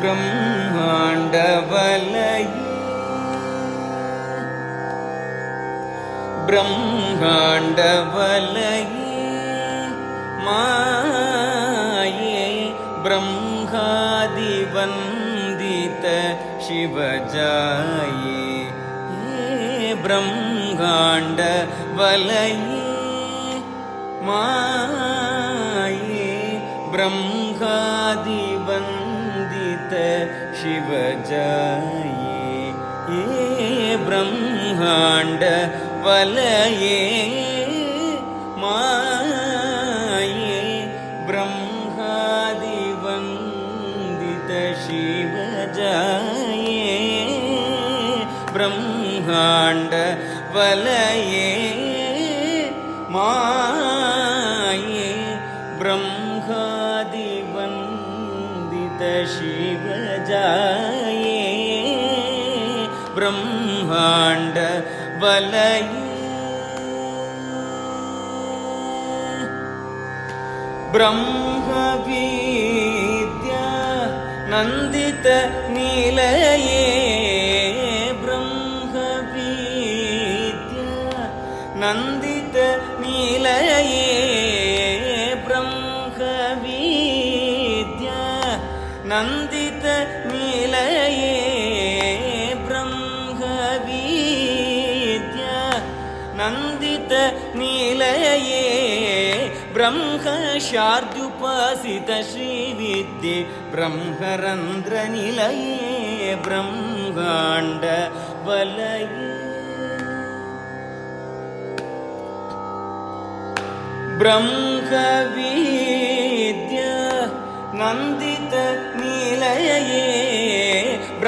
பிரம்மாண்டவலையே பிரம்மாண்டவலையே மாயே பிரம்மாதிவந்தித சிவஜாயே பிரம்மாண்ட வலையே மாயே பிரம்மாதிவந்த माये ब्रह्मादिवन्दित शिवजाये ये ब्रह्माण्ड वलये माये ब्रह्मादिवन्दित शिवजाये ब्रह्माण्ड वलये माये ब्रह्मादिवन्दित शिवजाये ब्रह्माण्ड वलये ब्रह्मविद्या नन्दित निलये नन्दित निलये ब्रह्मशार्दुपासित श्रीविद्ये ब्रह्मरन्ध्रनिलये ब्रह्माण्ड वलये ब्रह्मविद्या नन्दित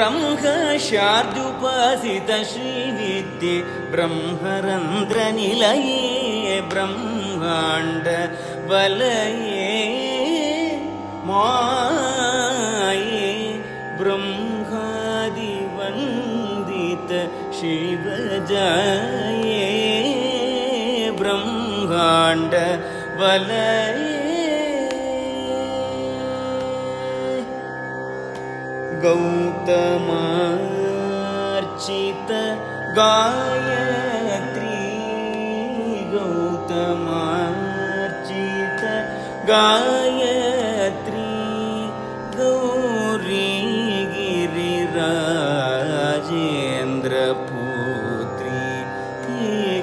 निलये ब्रह्मशार्दुपासित श्रीविद्ये ब्रह्मरन्ध्रनिलये ब्रह्माण्ड वलये माये ब्रह्मादिवन्दित शिवजाये ब्रह्माण्ड गौतमार्चित गायत्री गौतमार्चित गायत्री गौरी गिरिराजेन्द्रपुत्री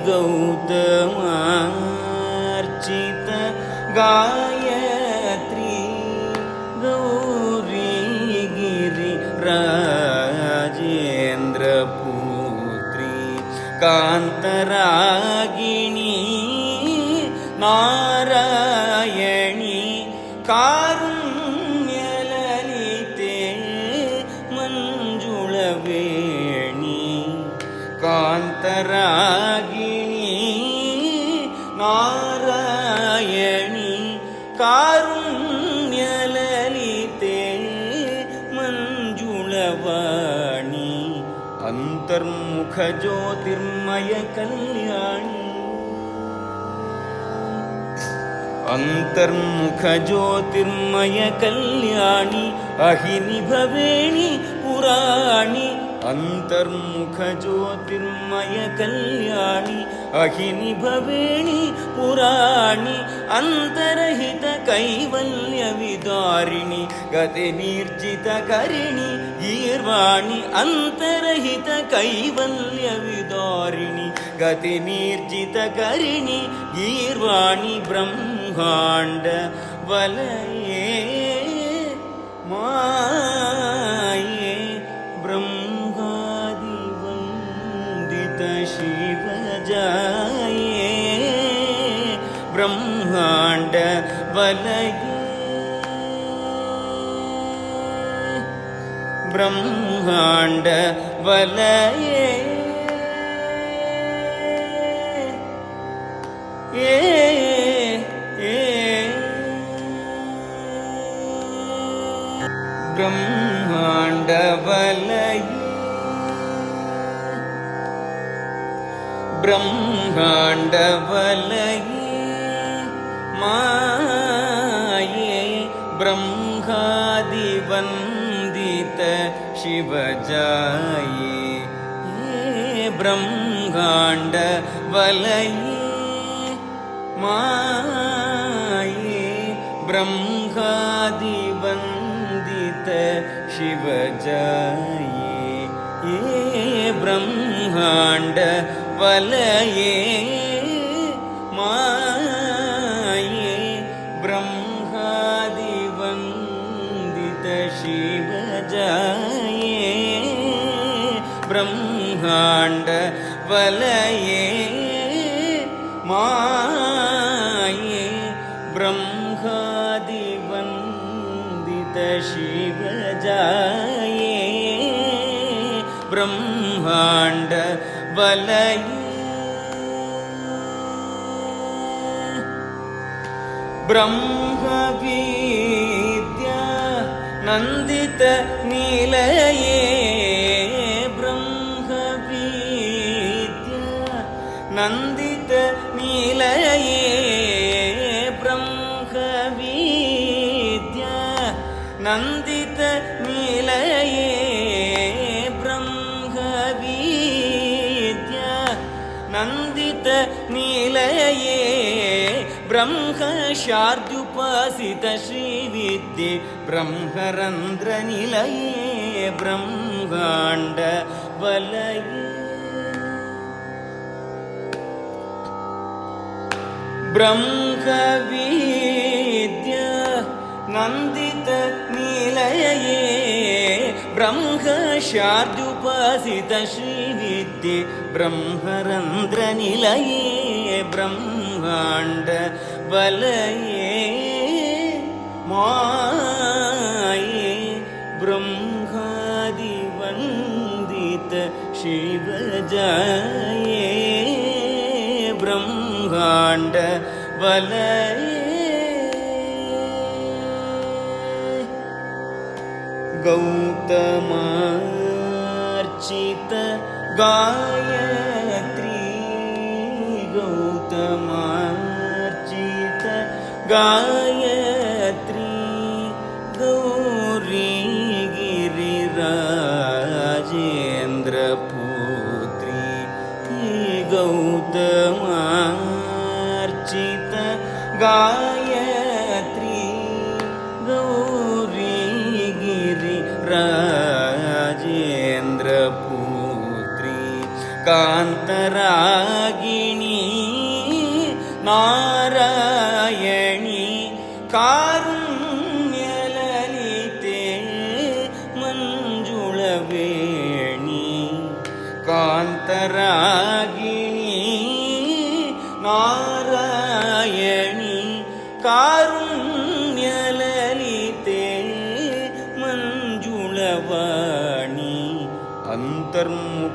गौतमार्चित गायत्री कान्तरागिणी नारा न्तर्मुखज्योतिर्मय कल्याणि अन्तर्मुख अहिनि भवेणि पुराणि। अन्तर्मुखज्योतिर्मयकल्याणि ज्योतिर्मय अहिनि भवेणि पुराणि। अन्तरहितकैवल्यविदारिणि गतिनिर्जितकरिणि ಗೀರ್ವಾಣಿ ಅಂತರಹಿತ ಕೈವಲ್ಯ ವಿದಾರಿಣಿ ಗತಿ ನೀರ್ಜಿತ ಕರಿಣಿ ಗೀರ್ವಾಣಿ ಬ್ರಹ್ಮಾಂಡ ವಲಯೇ ಮಾಯೇ ಬ್ರಹ್ಮಾದಿ ವಂದಿತ ಶಿವ ಜಾಯೇ ಬ್ರಹ್ಮಾಂಡ ವಲಯೇ பிரம்மாண்ட வலையே பிரம்மாண்ட வலையே பிரம்மாண்ட வலையே மா शिव जाये ये ब्रह्माण्ड वलये माये ब्रह्मादिवन्दित शिव जाये ये ब्रह्माण्ड वलये வலையே மாயே பிரம்மாதிவந்தித சிவஜாயே பிரம்மாண்ட வலையே. பிரம்மவித்யா நந்தித நிலையே சுத்த நீலயே பிரம்மஷார்துபாசித ஸ்ரீ வித்யே பிரம்மரந்திர நிலையே பிரம்மாண்ட வலையே. பிரம்மவித்யா நந்தித நீலயே பிரம்மஷார்துபாசித ஸ்ரீ ब्रह्मशार्दुपासित श्रीविद्ये ब्रह्मरन्ध्रनिलये ब्रह्माण्ड वलये माये ब्रह्मादिवन्दित शिव जाये ब्रह्माण्ड वलये गौतमार्चित गायत्री गौतमार्जित गायत्री गौरी गिरिराजेन्द्रपुत्री राजेन्द्रपुत्री गौतमार्चित गाय ಕಾಂತರಾಗಿಣಿ ನಾರಾಯಣಿ ಕಾ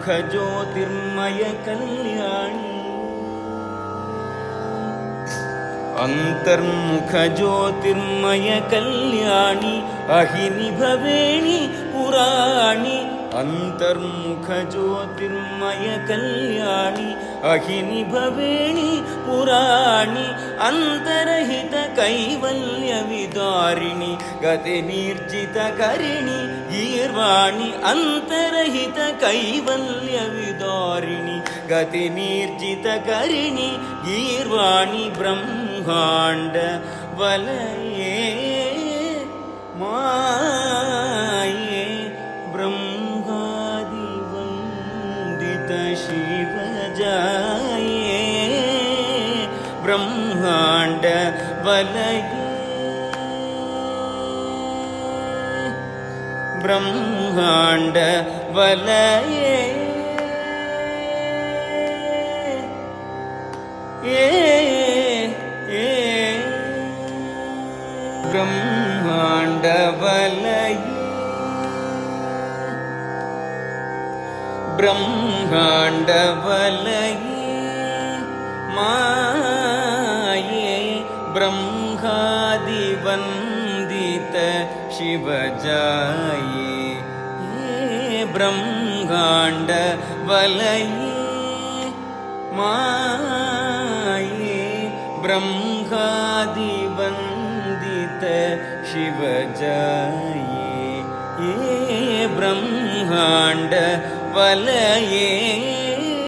खज्योतिर्मय अन्तर्मुखज्योतिर्मयकल्याणि अन्तर्मुख अहिनि भवेणि पुराणि। अन्तर्मुखज्योतिर्मयकल्याणि ಅಹಿನಿ ಭವೇಣಿ ಪುರಾಣಿ ಅಂತರಹಿತ ಕೈವಲ್ಯ ವಿದಾರಿಣಿ ಗತೆ ನಿರ್ಜಿತ ಕರಿಣಿ ಗೀರ್ವಾಣಿ ಅಂತರಹಿತ ಕೈವಲ್ಯ ವಿದಾರಿಣಿ ಗತೆ ನಿರ್ಜಿತ ಕರಿಣಿ ಗೀರ್ವಾಣಿ ಬ್ರಹ್ಮಾಂಡ ವಲಯೇ ಮಾ பிரம்மாண்ட வலையும் பிரம்மாண்ட வலையே. பிரம்மாண்ட வலையே. பிரம்மாண்ட வலையே. மா शिव जाये हे ब्रह्माण्ड वलये माये ब्रह्मादिवन्दित शिव जाये हे ब्रह्माण्ड वलये